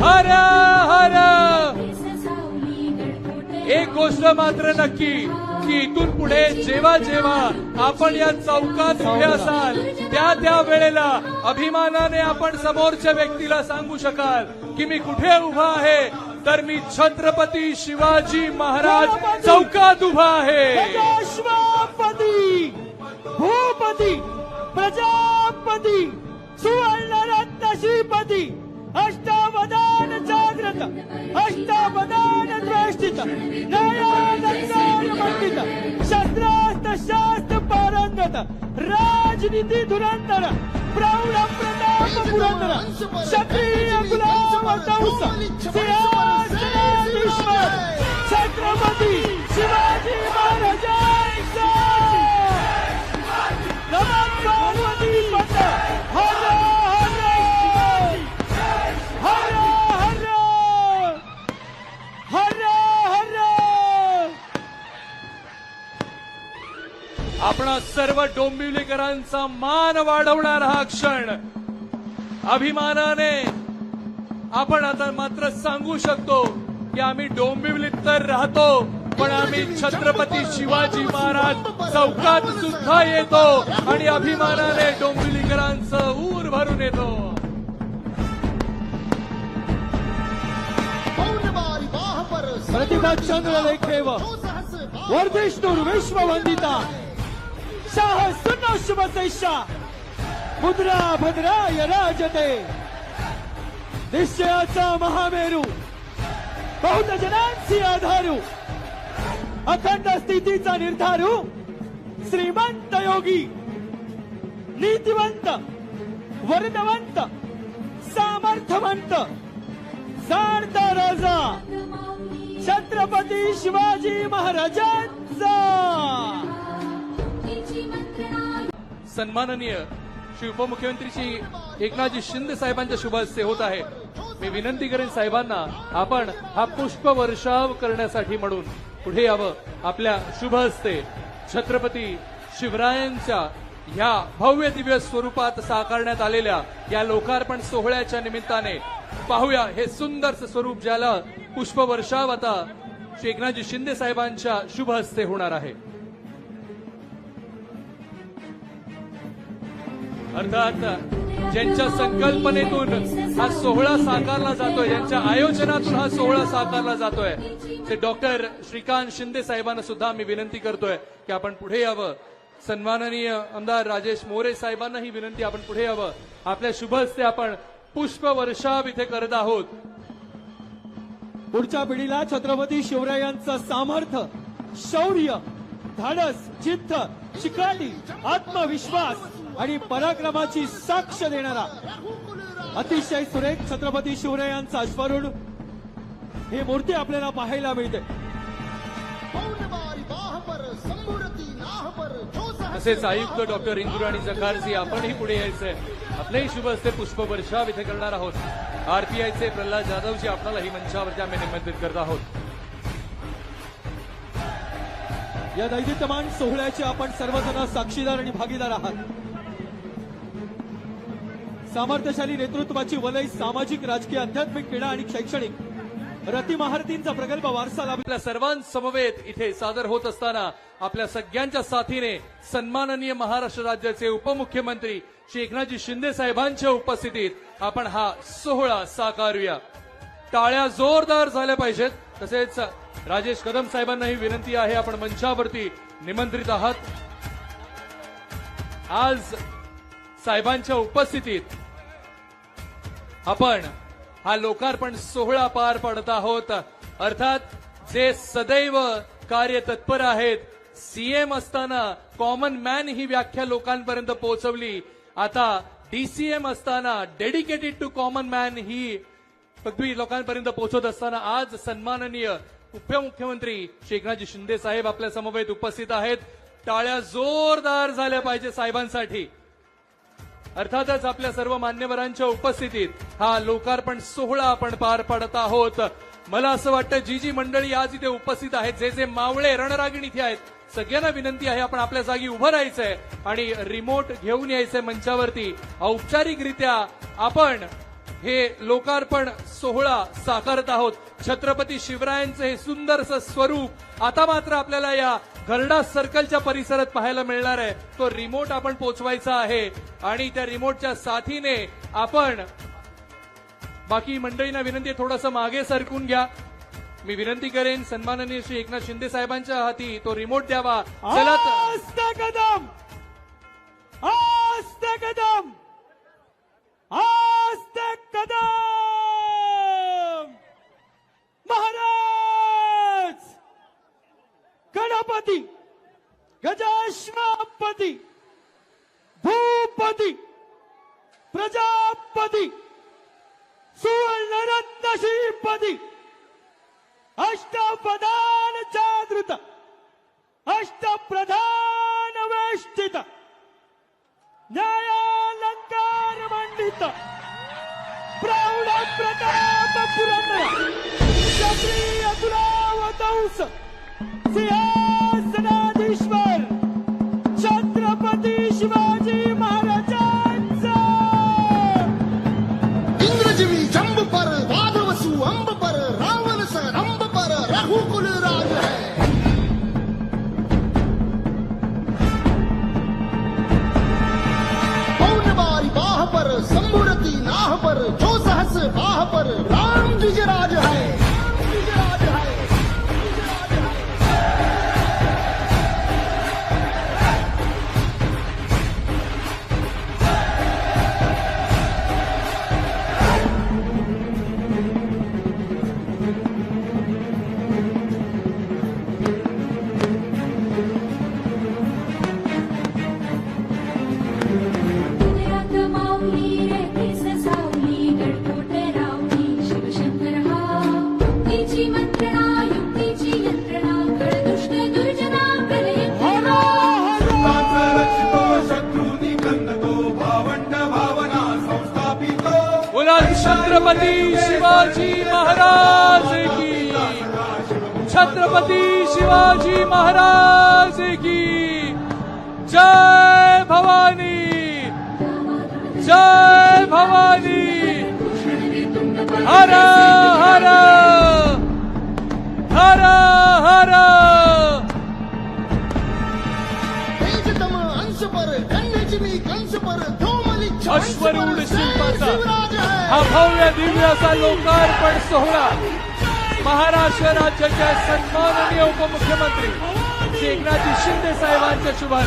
हर हर. एक गोष्ट मात्र नक्की की इथून पुढे जेव्हा जेव्हा आपण या चौकात उभे असाल त्या त्या वेळेला अभिमानाने आपण समोरच्या व्यक्तीला सांगू शकाल की मी कुठे उभा आहे? तर मी छत्रपती शिवाजी महाराज चौकात उभा आहे. भूपती प्रजापती सुवर्णरत्न श्रीपती राजनीती धुरंधर प्रौढ प्रताप पुरंदर क्षत्रिय गुलाम दौस सर्व डोंबिवलीकरांचा मान वाढवणारा हा क्षण. अभिमानाने आपण आता मात्र सांगू शकतो की आम्ही डोंबिवलीत तर राहतो पण आम्ही छत्रपती शिवाजी महाराज चौकात सुद्धा येतो आणि अभिमानाने डोंबिवलीकरांचं ऊर भरून येतो. प्रतिभा चंद्र लेखेव वर्धिष्णुर विश्ववंदिता। उत्साह सुनो शुभ सैषा मुद्रा भद्राय राजते। निश्चयाचा महामेरू। बहुत जनांची आधारू। अखंड स्थितीचा निर्धारू। श्रीमंत योगी। नीतिवंत। वरदवंत सामर्थवंत जाणता राजा। छत्रपती शिवाजी महाराजांचा। सन्माननीय श्री उपमुख्यमंत्री श्री एकनाथजी शिंदे साहेबांच्या शुभ हस्ते होत आहे. मी विनंती करेन साहेबांना आपण हा पुष्प वर्षाव करण्यासाठी म्हणून पुढे यावं. आपल्या शुभ हस्ते छत्रपती शिवरायांच्या ह्या भव्य दिव्य स्वरूपात साकारण्यात आलेल्या या लोकार्पण सोहळ्याच्या निमित्ताने पाहूया हे सुंदरचं स्वरूप ज्याला पुष्पवर्षाव आता श्री एकनाथजी शिंदे साहेबांच्या शुभ हस्ते होणार आहे. अर्थात ज्यांच्या संकल्पनेतून हा सोहळा साकारला जातोय ज्यांच्या आयोजनातून हा सोहळा साकारला जातोय ते डॉक्टर श्रीकांत शिंदे साहेबांना सुद्धा मी विनंती करतोय की आपण पुढे यावं. सन्माननीय आमदार राजेश मोरे साहेबांना ही विनंती आपण पुढे यावं. आपल्या शुभ हस्ते आपण पुष्प वर्षाव इथे करत आहोत. पुढच्या पिढीला छत्रपती शिवरायांचं सामर्थ्य शौर्य धाडस जिद्द शिकाली आत्मविश्वास आणि पराक्रमाची साक्ष देणारा अतिशय सुरेख छत्रपती शिवरायांचा अश्वरूढ ही मूर्ती आपल्याला पाहायला मिळते. तसेच आयुक्त डॉक्टर इंदुराणी जकारजी आपणही पुढे यायचंय. आपलेही शुभ हस्ते पुष्प वर्षाव इथे करणार आहोत. आरपीआयचे प्रल्हाद जाधवजी आपल्यालाही मंचावरती आम्ही निमंत्रित करत आहोत. या दैदित्यमान सोहळ्याचे आपण सर्वजण साक्षीदार आणि भागीदार आहात. सामर्थ्यशाली नेतृत्वाची वलय सामाजिक राजकीय आध्यात्मिक क्रीडा आणि शैक्षणिक. रतिमहारतींचा प्रगल्भ वारसा आपल्या सर्वांसमवेत इथे सादर होत असताना आपल्या सगळ्यांच्या साथीने सन्माननीय महाराष्ट्र राज्याचे उपमुख्यमंत्री श्री एकनाथजी शिंदे साहेबांच्या उपस्थितीत आपण हा सोहळा साकारूया. टाळ्या जोरदार झाल्या पाहिजेत. तसेच राजेश कदम साहेबांनाही विनंती आहे आपण मंचावरती निमंत्रित आहात. आज साहेबांच्या उपस्थितीत आपण हा लोकार्पण सोहळा पार पाडत आहोत. अर्थात जे सदैव कार्य तत्पर आहेत सीएम असताना कॉमन मॅन ही व्याख्या लोकांपर्यंत पोहोचवली. आता डीसीएम असताना डेडिकेटेड टू कॉमन मॅन ही पदवी लोकांपर्यंत पोहोचत असताना आज सन्माननीय उपमुख्यमंत्री एकनाथजी शिंदे साहेब आपल्या समवेत उपस्थित आहेत. टाळ्या जोरदार झाल्या पाहिजे साहेबांसाठी. अर्थातच आपल्या सर्व मान्यवरांच्या उपस्थितीत हा लोकार्पण सोहळा आपण पार पाडत आहोत. मला असं वाटतं जी जी मंडळी आज इथे उपस्थित आहेत जे जे मावळे रणरागिण इथे आहेत सगळ्यांना विनंती आहे आपण आपल्या जागी उभं राहायचंय आणि रिमोट घेऊन यायचंय मंचावरती. औपचारिकरित्या आपण हे लोकार्पण सोहळा साकारत आहोत. छत्रपती शिवरायांचं हे सुंदरसं स्वरूप आता मात्र आपल्याला या घरडा सर्कलच्या परिसरात पाहायला मिळणार आहे. तो रिमोट आपण पोचवायचा आहे. आणि त्या रिमोटच्या साथीने आपण बाकी मंडळींना विनंती थोडंसं मागे सरकून घ्या. मी विनंती करेन सन्माननीय श्री एकनाथ शिंदे साहेबांच्या हाती तो रिमोट द्यावा. चला तर- कदम आस्ते कदम आस्ते कदम महाराज गणपती गजाश्वापती प्रजापती! प्रजापती! सुवर्णरत्न श्रीपती अष्टपदान जागृत अष्टप्रधान वेष्टित! न्यायालंकार मंडित! प्रौढ प्रताप पुरंदर! क्षत्रिय तुलावतंस सिंहासनाधीश्वर पर संभुरती नाह पर जो सहस बाह पर छत्रपती शिवाजी महाराज की। छत्रपती शिवाजी महाराज की। जय भवानी। जय भवानी। हर हर। हर हर। तेजतम अंश पर गंडजिमी कंस पर धूमलिच्छ पर अश्वरूढ जय शिल्पाचा. हा भव्य दिव्य असा लोकार्पण सोहळा महाराष्ट्र राज्याच्या सन्माननीय उपमुख्यमंत्री एकनाथजी शिंदे साहेबांच्या शुभान